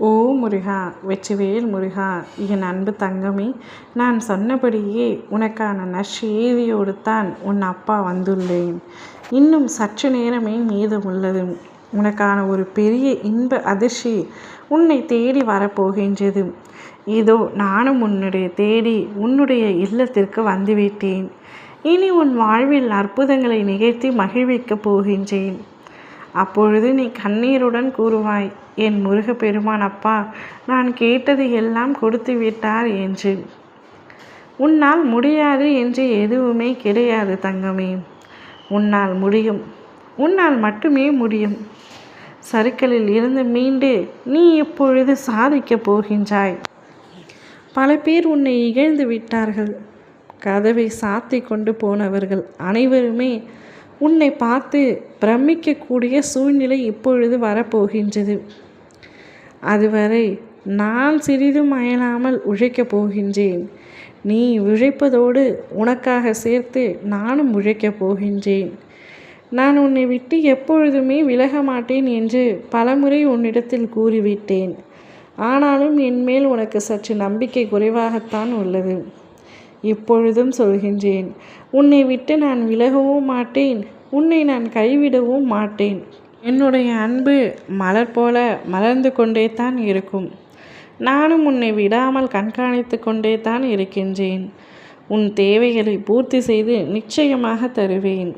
ஓ முருகா வெற்றிவேல் முருகா என் அன்பு தங்கமே நான் சொன்னபடியே உனக்கான நற்செய்தியோடு தான் உன் அப்பா வந்துள்ளேன். இன்னும் சற்று நேரமே மீதமுள்ளது உனக்கான ஒரு பெரிய இன்ப அதிர்ச்சி உன்னை தேடி வரப்போகின்றது. இதோ நானும் உன்னுடைய தேடி உன்னுடைய இல்லத்திற்கு வந்துவிட்டேன். இனி உன் வாழ்வில் அற்புதங்களை நிகழ்த்தி மகிழ்விக்கப் போகின்றேன். அப்பொழுது நீ கண்ணீருடன் கூறுவாய் என் முருகப்பெருமான் அப்பா நான் கேட்டது எல்லாம் கொடுத்து விட்டார் என்று. உன்னால் முடியாது என்று எதுவுமே கிடையாது தங்கமே. உன்னால் முடியும். உன்னால் மட்டுமே முடியும். சருக்களில் இருந்து மீண்டு நீ இப்பொழுது சாதிக்கப் போகின்றாய். பல பேர் உன்னை இகழ்ந்து விட்டார்கள். கதவை சாத்தி கொண்டு போனவர்கள் அனைவருமே உன்னை பார்த்து பிரமிக்கக்கூடிய சூழ்நிலை இப்பொழுது வரப்போகின்றது. அதுவரை நான் சிறிதும் அயலாமல் உழைக்கப் போகின்றேன். நீ உழைப்பதோடு உனக்காக சேர்த்து நானும் உழைக்கப் போகின்றேன். நான் உன்னை விட்டு எப்பொழுதுமே விலக மாட்டேன் என்று பலமுறை உன்னிடத்தில் கூறிவிட்டேன். ஆனாலும் என்மேல் உனக்கு சற்று நம்பிக்கை குறைவாகத்தான் உள்ளது. இப்பொழுதும் சொல்கின்றேன் உன்னை விட்டு நான் விலகவும் மாட்டேன் உன்னை நான் கைவிடவும் மாட்டேன். என்னுடைய அன்பு மலர் போல மலர்ந்து கொண்டே தான் இருக்கும். நானும் உன்னை விடாமல் கண்காணித்து கொண்டே தான் இருக்கின்றேன். உன் தேவைகளை பூர்த்தி செய்து நிச்சயமாக தருவேன்.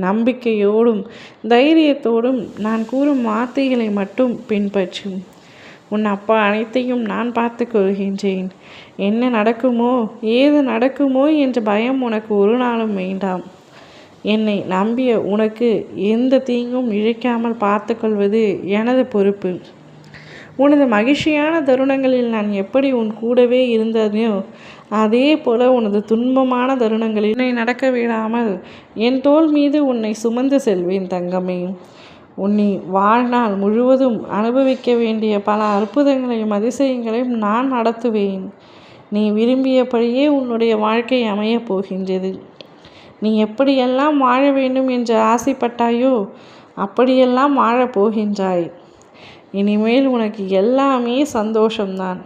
நம்பிக்கையோடும் தைரியத்தோடும் நான் கூறும் வார்த்தைகளை மட்டும் பின்பற்றும். உன் அப்பா அனைத்தையும் நான் பார்த்து கொள்கின்றேன். என்ன நடக்குமோ ஏது நடக்குமோ என்ற பயம் உனக்கு ஒரு நாளும் வேண்டாம். என்னை நம்பிய உனக்கு எந்த தீங்கும் இழைக்காமல் பார்த்துக்கொள்வது எனது பொறுப்பு. உனது மகிழ்ச்சியான தருணங்களில் நான் எப்படி உன் கூடவே இருந்ததையோ அதே போல உனது துன்பமான தருணங்களில் என்னை நடக்க விடாமல் என் தோல் மீது உன்னை சுமந்து செல்வேன் தங்கமே. உன்னை வாழ்நாள் முழுவதும் அனுபவிக்க வேண்டிய பல அற்புதங்களையும் அதிசயங்களையும் நான் நடத்துவேன். நீ விரும்பியபடியே உன்னுடைய வாழ்க்கை அமையப் போகின்றது. நீ எப்படியெல்லாம் வாழ வேண்டும் என்று ஆசைப்பட்டாயோ அப்படியெல்லாம் வாழப் போகின்றாய். இனிமேல் உனக்கு எல்லாமே சந்தோஷம்தான்.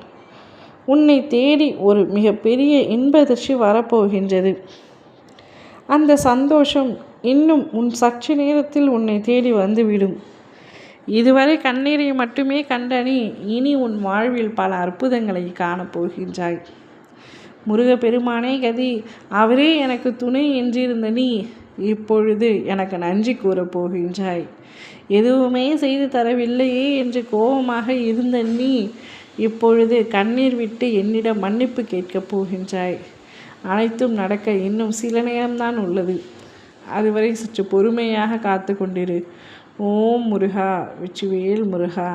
உன்னை தேடி ஒரு மிகப்பெரிய இன்பதிர்ச்சி வரப்போகின்றது அந்த சந்தோஷம் இன்னும் உன் சற்று நேரத்தில் உன்னை தேடி வந்துவிடும். இதுவரை கண்ணீரை மட்டுமே கண்டனி இனி உன் வாழ்வில் பல அற்புதங்களை காணப்போகின்றாய் முருகப்பெருமானே கதி அவரே எனக்கு துணை என்றிருந்த நீ இப்பொழுது எனக்கு நன்றி கூறப் போகின்றாய். எதுவுமே செய்து தரவில்லையே என்று கோபமாக இருந்த நீ இப்பொழுது கண்ணீர் விட்டு என்னிடம் மன்னிப்பு கேட்கப் போகின்றாய். அனைத்தும் நடக்க இன்னும் சில நேரம்தான் உள்ளது. அதுவரை சற்று பொறுமையாக காத்து கொண்டிரு. ஓம் முருகா வெற்றிவேல் முருகா.